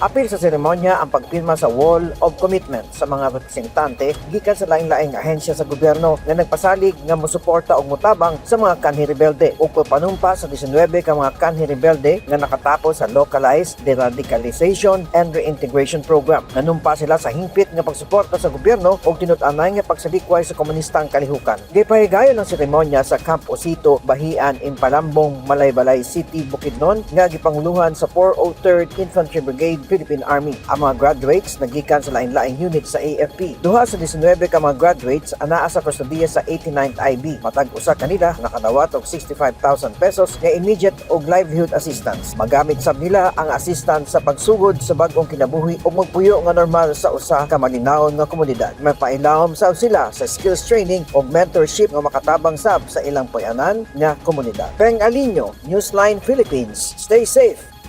Apil sa seremonya ang pagpirma sa Wall of Commitment sa mga representante gikan sa laing-laing ahensya sa gobyerno nga nagpasalig nga mosuporta og mutabang sa mga kanhi rebelde ug pagpanumpa sa 19 ka mga kanhi rebelde nga nakatapos sa Localized Deradicalization and Reintegration Program. Nanumpa sila sa hingpit nga pagsuporta sa gobyerno ug tinut-anay nga pagsalikway sa komunistang kalihukan. Gipahigayon ang seremonya sa Camp Osito, Bahian, Impalambong, Malaybalay City, Bukidnon nga gipanguluhan sa 403rd Infantry Brigade, Philippine Army. Ang mga graduates nagikan sa lain-laing unit sa AFP. Duha sa 19 ka mga graduates anaa sa kustodiya sa 89th IB. Matag usa kanila nakadawat og 65,000 pesos nga immediate og livelihood assistance. Magamit sab nila ang assistance sa pagsugod sa bag-ong kinabuhi ug magpuyo nga normal sa usa ka malinawon nga komunidad. Mapailawom sab sila sa skills training ug mentorship nga makatabang sab sa ilang puyanan nga komunidad. Peng Alinyo, Newsline Philippines. Stay safe